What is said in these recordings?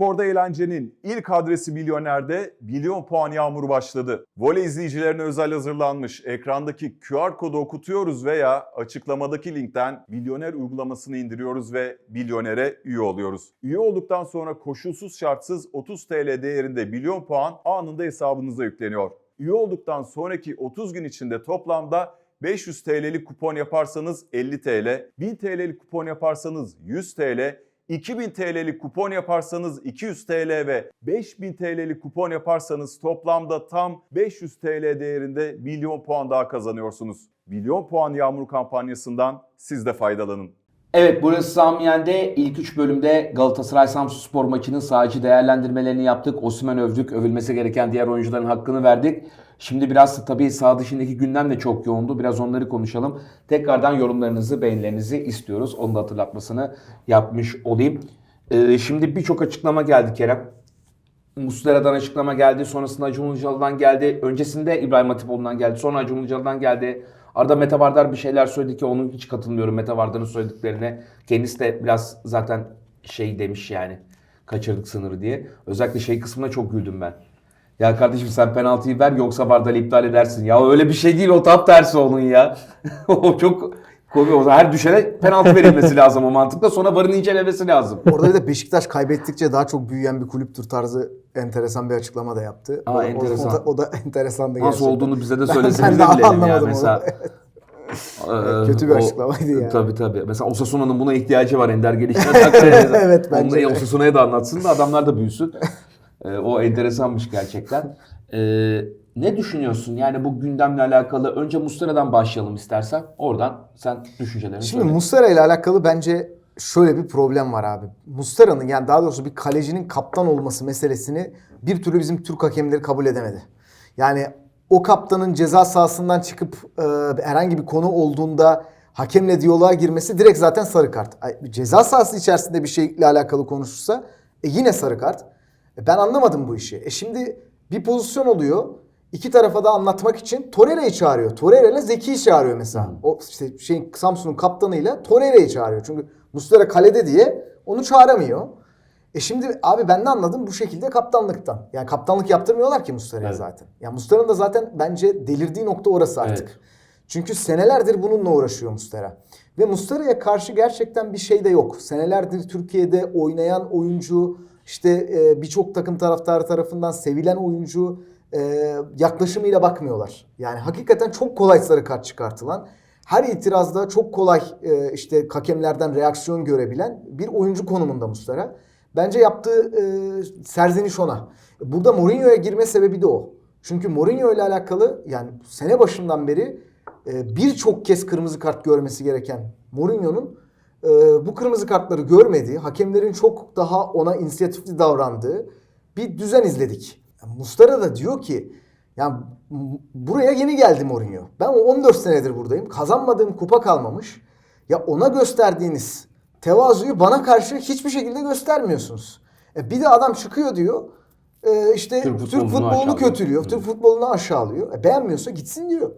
Sporda eğlencenin ilk adresi Milyoner'de milyon puan yağmuru başladı. Voley izleyicilerine özel hazırlanmış ekrandaki QR kodu okutuyoruz veya açıklamadaki linkten Milyoner uygulamasını indiriyoruz ve Milyoner'e üye oluyoruz. Üye olduktan sonra koşulsuz şartsız 30 TL değerinde milyon puan anında hesabınıza yükleniyor. Üye olduktan sonraki 30 gün içinde toplamda 500 TL'lik kupon yaparsanız 50 TL, 1000 TL'lik kupon yaparsanız 100 TL, 2000 TL'lik kupon yaparsanız 200 TL ve 5000 TL'lik kupon yaparsanız toplamda tam 500 TL değerinde milyon puan daha kazanıyorsunuz. Milyon puan yağmur kampanyasından siz de faydalanın. Evet burası Samiyen'de ilk 3 bölümde Galatasaray Samsun Spor maçının sahacı değerlendirmelerini yaptık. Osman övdük. Övülmesi gereken diğer oyuncuların hakkını verdik. Şimdi biraz tabii sağ dışındaki gündem de çok yoğundu. Biraz onları konuşalım. Tekrardan yorumlarınızı, beğenilerinizi istiyoruz. Onu da hatırlatmasını yapmış olayım. Ee, şimdi birçok açıklama geldi Kerem. Muslera'dan açıklama geldi. Sonrasında Acun Ilıcalı'dan geldi. Öncesinde İbrahim Hatipoğlu'ndan geldi. Sonra Acun Ilıcalı'dan geldi. Arada Mete Vardar bir şeyler söyledi ki onun hiç katılmıyorum Mete Vardar'ın söylediklerine. Kendisi de biraz zaten şey demiş yani. Kaçırdık sınırı diye. Özellikle şey kısmına çok güldüm ben. Ya kardeşim sen penaltıyı ver yoksa Vardal'ı iptal edersin. Ya öyle bir şey değil o tam tersi onun ya. o çok komik. O her düşene penaltı verilmesi lazım o mantıkla. Sonra varın incelemesi lazım. Orada bir de Beşiktaş kaybettikçe daha çok büyüyen bir kulüptür tarzı enteresan bir açıklama da yaptı. Aa, o, enteresan. O, da, o da enteresan da Nasıl gerçekten. olduğunu bize de söyleseniz ben de bilelim ya anlamadım onu. mesela. Ee, kötü bir o- açıklamaydı ya. Tabii tabii. Mesela Osasuna'nın buna ihtiyacı var Ender gelişine takdir Evet, bence Onu Osasuna'ya da anlatsın da adamlar da büyüsün. Ee, o enteresanmış gerçekten. Ee, ne düşünüyorsun? Yani bu gündemle alakalı önce Muslera'dan başlayalım istersen. Oradan sen düşüncelerini Şimdi söyle. Muslera ile alakalı bence şöyle bir problem var abi. Muslera'nın yani daha doğrusu bir kalecinin kaptan olması meselesini bir türlü bizim Türk hakemleri kabul edemedi. Yani o kaptanın ceza sahasından çıkıp e, herhangi bir konu olduğunda hakemle diyaloğa girmesi direkt zaten sarı kart. Ceza sahası içerisinde bir şeyle alakalı konuşursa e, yine sarı kart. E, ben anlamadım bu işi. E şimdi bir pozisyon oluyor. İki tarafa da anlatmak için Torreira'yı çağırıyor. Torreira ile Zeki'yi çağırıyor mesela. O işte şeyin Samsun'un kaptanıyla Torreira'yı çağırıyor. Çünkü Muslera kalede diye onu çağıramıyor. E şimdi abi ben de anladım bu şekilde kaptanlıktan. Yani kaptanlık yaptırmıyorlar ki Muslera'ya Evet. zaten. Ya Muslera'nın da zaten bence delirdiği nokta orası artık. Evet. Çünkü senelerdir bununla uğraşıyor Muslera. Ve Muslera'ya karşı gerçekten bir şey de yok. Senelerdir Türkiye'de oynayan oyuncu, işte e, birçok takım taraftarı tarafından sevilen oyuncu e, yaklaşımıyla bakmıyorlar. Yani hakikaten çok kolay sarı kart çıkartılan, her itirazda çok kolay e, işte hakemlerden reaksiyon görebilen bir oyuncu konumunda Muslera. Bence yaptığı e, serzeniş ona. Burada Mourinho'ya girme sebebi de o. Çünkü Mourinho ile alakalı yani sene başından beri e, birçok kez kırmızı kart görmesi gereken Mourinho'nun e, bu kırmızı kartları görmediği, hakemlerin çok daha ona inisiyatifli davrandığı bir düzen izledik. Yani Mustara da diyor ki ya m- buraya yeni geldi Mourinho. Ben 14 senedir buradayım. Kazanmadığım kupa kalmamış. Ya ona gösterdiğiniz tevazuyu bana karşı hiçbir şekilde göstermiyorsunuz. E bir de adam çıkıyor diyor. e, işte Türk Türk futbolunu futbolunu, aşağılıyor. kötülüyor. Türk futbolunu aşağılıyor. E beğenmiyorsa gitsin diyor.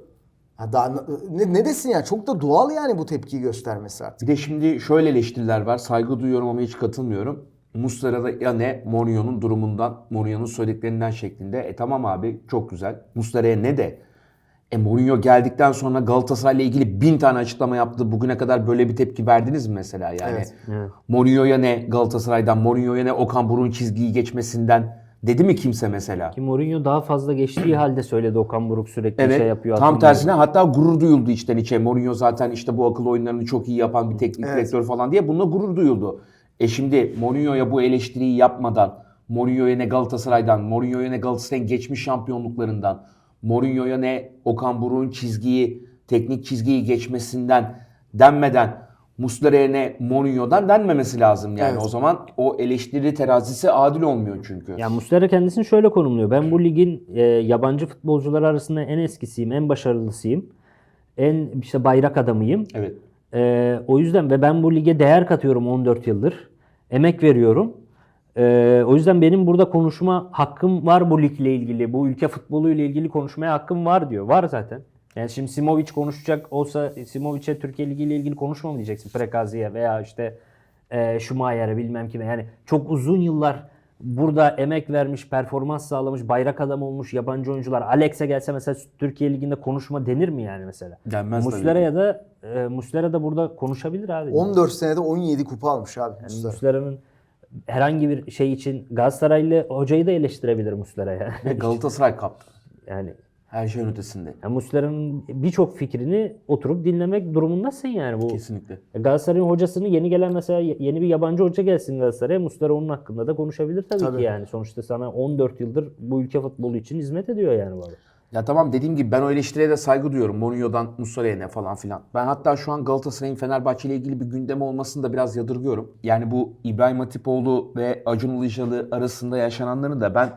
Ha daha ne, ne desin ya? Çok da doğal yani bu tepkiyi göstermesi artık. Bir de şimdi şöyle eleştiriler var. Saygı duyuyorum ama hiç katılmıyorum. Muslera'da ya ne Mourinho'nun durumundan, Mourinho'nun söylediklerinden şeklinde. E tamam abi çok güzel. Muslera'ya ne de. E Mourinho geldikten sonra Galatasaray'la ilgili bin tane açıklama yaptı. Bugüne kadar böyle bir tepki verdiniz mi mesela yani? Evet. Mourinho'ya ne Galatasaray'dan, Mourinho'ya ne Okan Buruk'un çizgiyi geçmesinden dedi mi kimse mesela? Ki Mourinho daha fazla geçtiği halde söyledi Okan Buruk sürekli Evet. şey yapıyor. tam tersine hatta gurur duyuldu içten içe. Mourinho zaten işte bu akıl oyunlarını çok iyi yapan bir teknik Evet. direktör falan diye bununla gurur duyuldu. E şimdi Mourinho'ya bu eleştiriyi yapmadan, Mourinho'ya ne Galatasaray'dan, Mourinho'ya ne Galatasaray'ın geçmiş şampiyonluklarından, Mourinho'ya ne Okan Buruk'un çizgiyi, teknik çizgiyi geçmesinden denmeden Muslera'ya ne Mourinho'dan denmemesi lazım yani. Evet. O zaman o eleştiri terazisi adil olmuyor çünkü. Ya Muslera kendisini şöyle konumluyor. Ben bu ligin e, yabancı futbolcular arasında en eskisiyim, en başarılısıyım. En işte bayrak adamıyım. Evet. E, o yüzden ve ben bu lige değer katıyorum 14 yıldır. Emek veriyorum. E, o yüzden benim burada konuşma hakkım var bu ligle ilgili. Bu ülke futboluyla ilgili konuşmaya hakkım var diyor. Var zaten. Yani şimdi Simovic konuşacak olsa Simovic'e Türkiye Ligi ile ilgili konuşma mı diyeceksin? Prekazi'ye veya işte e, Schumacher'e bilmem kime. Yani çok uzun yıllar burada emek vermiş, performans sağlamış, bayrak adam olmuş yabancı oyuncular. Alex'e gelse mesela Türkiye Ligi'nde konuşma denir mi yani mesela? Denmez tabii. Muslera'ya da e, Muslera da burada konuşabilir abi. 14 senede 17 kupa almış abi. Yani Muslera. Muslera'nın herhangi bir şey için Galatasaraylı hocayı da eleştirebilir Muslera yani. Galatasaray kaptı. yani Her şeyin ötesinde. yani Muslera'nın birçok fikrini oturup dinlemek durumundasın yani bu. Kesinlikle. Galatasaray'ın hocasını yeni gelen mesela yeni bir yabancı hoca gelsin Galatasaray'a Muslera onun hakkında da konuşabilir tabii, Tabii. ki yani. Sonuçta sana 14 yıldır bu ülke futbolu için hizmet ediyor yani bu adam. Ya tamam dediğim gibi ben o eleştiriye de saygı duyuyorum. Mourinho'dan Muslera'ya ne falan filan. Ben hatta şu an Galatasaray'ın Fenerbahçe ile ilgili bir gündemi olmasını da biraz yadırgıyorum. Yani bu İbrahim Hatipoğlu ve Acun Ilıcalı arasında yaşananları da ben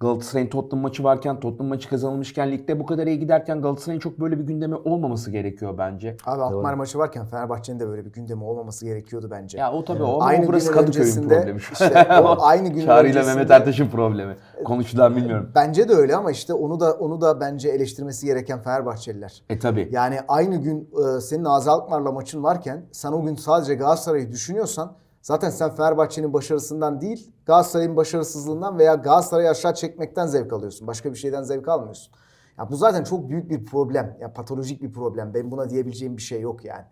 Galatasaray'ın Tottenham maçı varken, Tottenham maçı kazanılmışken, ligde bu kadar iyi giderken Galatasaray'ın çok böyle bir gündemi olmaması gerekiyor bence. Abi Alkmaar maçı varken Fenerbahçe'nin de böyle bir gündemi olmaması gerekiyordu bence. Ya o tabii o ama Aynı o burası Kadıköy'ün problemi. işte o aynı Çağrı'yla öncesinde- Mehmet Ertaş'ın problemi. Konuştular bilmiyorum. Bence de öyle ama işte onu da onu da bence eleştirmesi gereken Fenerbahçeliler. E tabii. Yani aynı gün e, senin Azi Alkmaar'la maçın varken sen o gün sadece Galatasaray'ı düşünüyorsan zaten sen Fenerbahçe'nin başarısından değil Galatasaray'ın başarısızlığından veya Galatasaray'ı aşağı çekmekten zevk alıyorsun. Başka bir şeyden zevk almıyorsun. Ya bu zaten çok büyük bir problem. Ya patolojik bir problem. Benim buna diyebileceğim bir şey yok yani.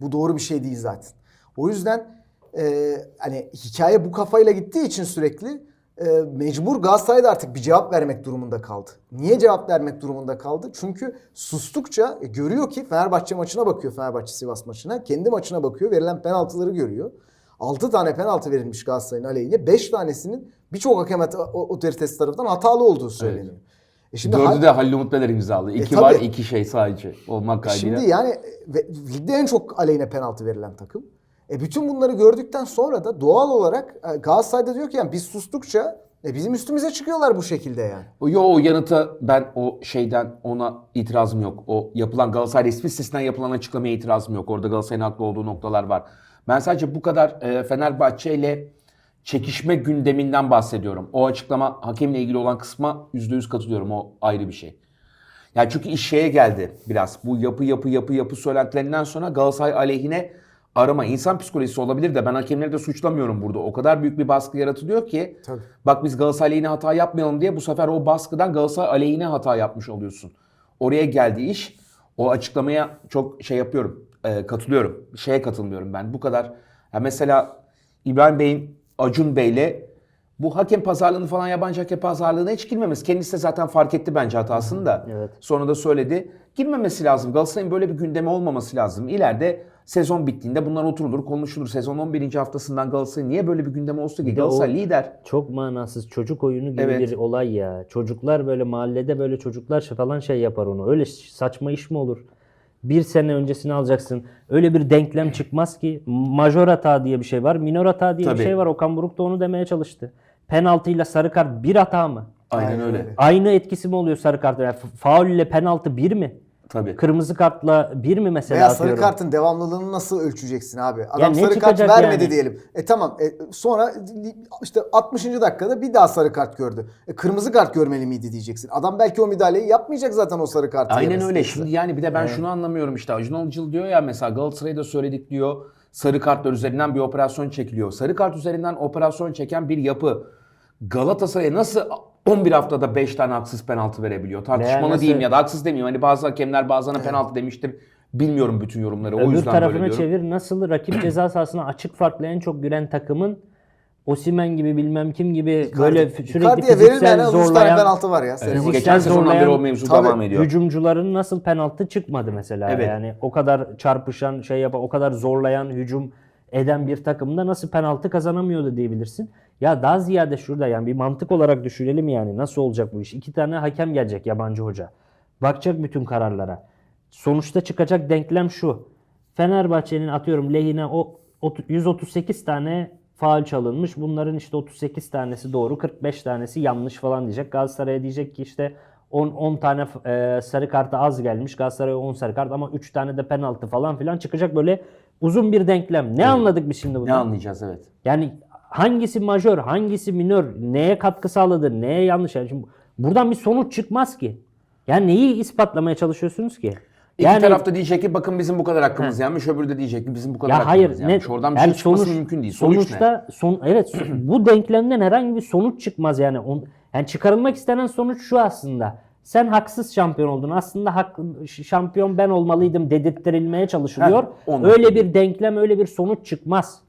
Bu doğru bir şey değil zaten. O yüzden e, hani hikaye bu kafayla gittiği için sürekli e, mecbur Galatasaray da artık bir cevap vermek durumunda kaldı. Niye cevap vermek durumunda kaldı? Çünkü sustukça e, görüyor ki Fenerbahçe maçına bakıyor Fenerbahçe Sivas maçına. Kendi maçına bakıyor. Verilen penaltıları görüyor. 6 tane penaltı verilmiş Galatasaray'ın aleyhine. 5 tanesinin birçok hakem otoritesi tarafından hatalı olduğu söyleniyor. E şimdi Dördü de Halil Umut Beler imzalı. İki tabii. var, iki şey sadece olmak kaydıyla. Şimdi yani ligde en çok aleyhine penaltı verilen takım. E bütün bunları gördükten sonra da doğal olarak e, Galatasaray'da diyor ki yani biz sustukça e, bizim üstümüze çıkıyorlar bu şekilde yani. O yo o yanıta ben o şeyden ona itirazım yok. O yapılan Galatasaray resmi sitesinden yapılan açıklamaya itirazım yok. Orada Galatasaray'ın haklı olduğu noktalar var. Ben sadece bu kadar e, Fenerbahçe ile çekişme gündeminden bahsediyorum. O açıklama hakemle ilgili olan kısma %100 katılıyorum. O ayrı bir şey. Yani çünkü iş şeye geldi biraz. Bu yapı yapı yapı yapı söylentilerinden sonra Galatasaray aleyhine arama. insan psikolojisi olabilir de ben hakemleri de suçlamıyorum burada. O kadar büyük bir baskı yaratılıyor ki Tabii. bak biz Galatasaray aleyhine hata yapmayalım diye bu sefer o baskıdan Galatasaray aleyhine hata yapmış oluyorsun. Oraya geldi iş. O açıklamaya çok şey yapıyorum. E, katılıyorum. Şeye katılmıyorum ben. Bu kadar. Ya mesela İbrahim Bey'in Acun Bey'le bu hakem pazarlığını falan yabancı hakem pazarlığına hiç girmemesi. Kendisi de zaten fark etti bence hatasını da. Evet. Sonra da söyledi. Girmemesi lazım. Galatasaray'ın böyle bir gündemi olmaması lazım. İleride sezon bittiğinde bunlar oturulur, konuşulur. Sezon 11. haftasından Galatasaray niye böyle bir gündemi olsun ki? Galatasaray lider. Çok manasız çocuk oyunu gibi Evet. bir olay ya. Çocuklar böyle mahallede böyle çocuklar falan şey yapar onu. Öyle saçma iş mi olur? Bir sene öncesini alacaksın. Öyle bir denklem çıkmaz ki. Majör hata diye bir şey var. Minor hata diye Tabii. bir şey var. Okan Buruk da onu demeye çalıştı. Penaltıyla sarı kart bir hata mı? Aynen, öyle. Aynı etkisi mi oluyor sarı kartın? Yani fa- faul ile penaltı bir mi? Tabii. Kırmızı kartla bir mi mesela Veya sarı atıyorum? kartın devamlılığını nasıl ölçeceksin abi? Adam ne sarı kart çıkacak vermedi yani? diyelim. E tamam e, sonra işte 60. dakikada bir daha sarı kart gördü. E, kırmızı kart görmeli miydi diyeceksin. Adam belki o müdahaleyi yapmayacak zaten o sarı kartı. Aynen yemesi öyle. Şimdi yani bir de ben şunu anlamıyorum işte. Acun Ilıcalı diyor ya mesela Galatasaray'da söyledik diyor. Sarı kartlar üzerinden bir operasyon çekiliyor. Sarı kart üzerinden operasyon çeken bir yapı Galatasaray'a nasıl 11 haftada 5 tane haksız penaltı verebiliyor? Tartışmalı nasıl- diyeyim ya da haksız demeyeyim. Hani bazı hakemler bazılarına penaltı demiştir. Bilmiyorum bütün yorumları. o Öbür yüzden böyle tarafına diyorum. çevir. Nasıl rakip ceza sahasına açık farklı en çok giren takımın Osimen gibi bilmem kim gibi böyle f- sürekli fiziksel zorlayan penaltı var ya. Evet, geçen sezondan beri o mevzu Tabii, devam ediyor. hücumcuların nasıl penaltı çıkmadı mesela Evet. yani o kadar çarpışan şey yapan o kadar zorlayan hücum eden bir takımda nasıl penaltı kazanamıyordu diyebilirsin. Ya daha ziyade şurada yani bir mantık olarak düşünelim yani nasıl olacak bu iş? İki tane hakem gelecek yabancı hoca. Bakacak bütün kararlara. Sonuçta çıkacak denklem şu. Fenerbahçe'nin atıyorum lehine o ot- 138 tane faul çalınmış. Bunların işte 38 tanesi doğru, 45 tanesi yanlış falan diyecek. Galatasaray'a diyecek ki işte 10 10 tane e, sarı kartı az gelmiş. Galatasaray'a 10 sarı kart ama 3 tane de penaltı falan filan çıkacak böyle uzun bir denklem. Ne anladık biz şimdi Ne bundan? anlayacağız evet. Yani hangisi majör, hangisi minör, neye katkı sağladı, neye yanlış? Yani şimdi buradan bir sonuç çıkmaz ki. Yani neyi ispatlamaya çalışıyorsunuz ki? İki Yani- taraf da diyecek ki bakın bizim bu kadar hakkımız yenmiş. Öbürü de diyecek ki bizim bu kadar Ya hayır hakkımız yenmiş. ne Oradan bir yani şey çıkması sonuç- mümkün değil. Sonuç ne? sonuçta son evet bu denklemden herhangi bir sonuç çıkmaz yani. On, yani çıkarılmak istenen sonuç şu aslında. Sen haksız şampiyon oldun. Aslında hak, şampiyon ben olmalıydım dedirttirilmeye çalışılıyor. Onu öyle bir denklem, öyle bir sonuç çıkmaz.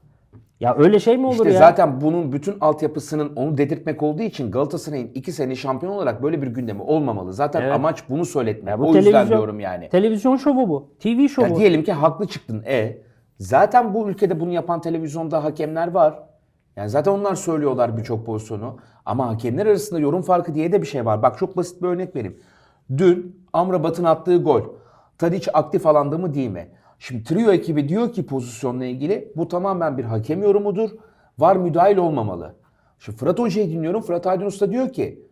Ya öyle şey mi olur İşte ya? zaten bunun bütün altyapısının onu dedirtmek olduğu için Galatasaray'ın iki sene şampiyon olarak böyle bir gündemi olmamalı. Zaten Evet. amaç bunu söyletmek. Ya bu o yüzden televizyon- diyorum yani. Televizyon şovu bu. TV şovu. Ya diyelim ki haklı çıktın. E zaten bu ülkede bunu yapan televizyonda hakemler var. Yani zaten onlar söylüyorlar birçok pozisyonu. Ama hakemler arasında yorum farkı diye de bir şey var. Bak çok basit bir örnek vereyim. Dün Amrabat'ın attığı gol. Tadiç aktif alanda mı değil mi? Şimdi trio ekibi diyor ki pozisyonla ilgili bu tamamen bir hakem yorumudur. Var müdahil olmamalı. Şimdi Fırat Hoca'yı dinliyorum. Fırat Aydın Usta diyor ki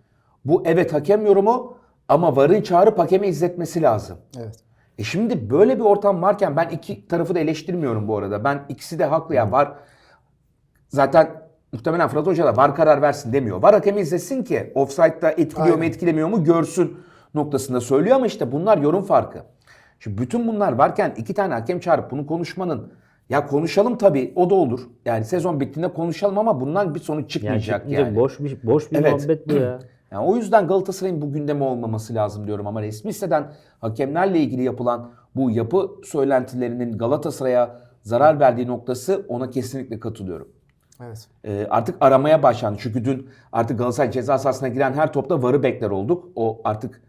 bu evet hakem yorumu ama VAR'ın çağırıp hakeme izletmesi lazım. Evet. E şimdi böyle bir ortam varken ben iki tarafı da eleştirmiyorum bu arada. Ben ikisi de haklı ya var. Zaten muhtemelen Fırat Hoca da var karar versin demiyor. Var hakemi izlesin ki offside'da etkiliyor mu Aynen. etkilemiyor mu görsün noktasında söylüyor ama işte bunlar yorum farkı. Şimdi bütün bunlar varken iki tane hakem çağırıp bunu konuşmanın ya konuşalım tabii o da olur. Yani sezon bittiğinde konuşalım ama bundan bir sonuç yani çıkmayacak çıkmayacak yani. boş bir boş bir Evet. muhabbet bu ya. Yani o yüzden Galatasaray'ın bu gündeme olmaması lazım diyorum ama resmi siteden hakemlerle ilgili yapılan bu yapı söylentilerinin Galatasaray'a zarar verdiği noktası ona kesinlikle katılıyorum. Evet. Ee, artık aramaya başlandı. Çünkü dün artık Galatasaray ceza sahasına giren her topta varı bekler olduk. O artık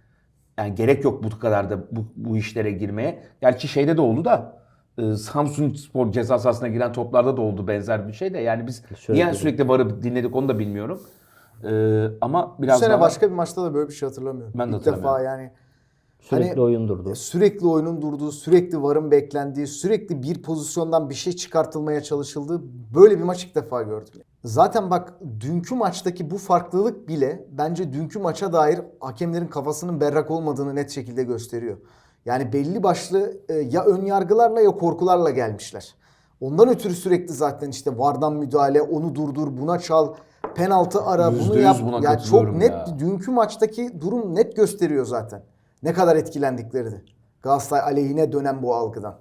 yani gerek yok bu kadar da bu, bu işlere girmeye. Gerçi şeyde de oldu da e, Samsun Spor ceza sahasına giren toplarda da oldu benzer bir şey de. Yani biz Şöyle niye sürekli varı dinledik onu da bilmiyorum. Ee, ama biraz Bu sene daha... başka bir maçta da böyle bir şey hatırlamıyorum. Ben de İlk defa hatırlamıyorum. yani Sürekli Hani- oyun durdu. sürekli oyunun durduğu, sürekli varın beklendiği, sürekli bir pozisyondan bir şey çıkartılmaya çalışıldığı böyle bir maç ilk defa gördüm. Zaten bak dünkü maçtaki bu farklılık bile bence dünkü maça dair hakemlerin kafasının berrak olmadığını net şekilde gösteriyor. Yani belli başlı e, ya ön yargılarla ya korkularla gelmişler. Ondan ötürü sürekli zaten işte vardan müdahale, onu durdur, buna çal, penaltı ara, bunu yap. buna Ya çok net ya. dünkü maçtaki durum net gösteriyor zaten. Ne kadar etkilendiklerini. Galatasaray aleyhine dönen bu algıdan.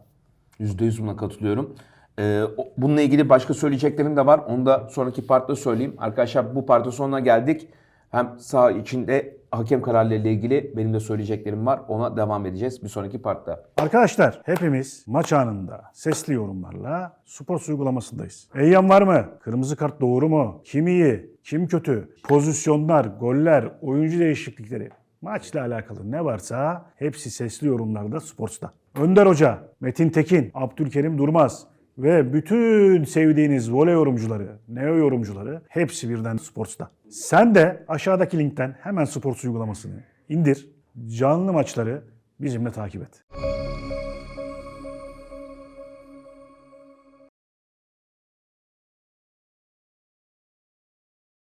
%100 buna katılıyorum. Ee, bununla ilgili başka söyleyeceklerim de var. Onu da sonraki partta söyleyeyim. Arkadaşlar bu partta sonuna geldik. Hem saha içinde hakem kararlarıyla ilgili benim de söyleyeceklerim var. Ona devam edeceğiz bir sonraki partta. Arkadaşlar hepimiz maç anında sesli yorumlarla spor uygulamasındayız. Eyyam var mı? Kırmızı kart doğru mu? Kim iyi? Kim kötü? Pozisyonlar, goller, oyuncu değişiklikleri. Maçla alakalı ne varsa hepsi sesli yorumlarda Sports'ta. Önder Hoca, Metin Tekin, Abdülkerim Durmaz ve bütün sevdiğiniz voley yorumcuları, neo yorumcuları hepsi birden Sports'ta. Sen de aşağıdaki linkten hemen Sports uygulamasını indir. Canlı maçları bizimle takip et.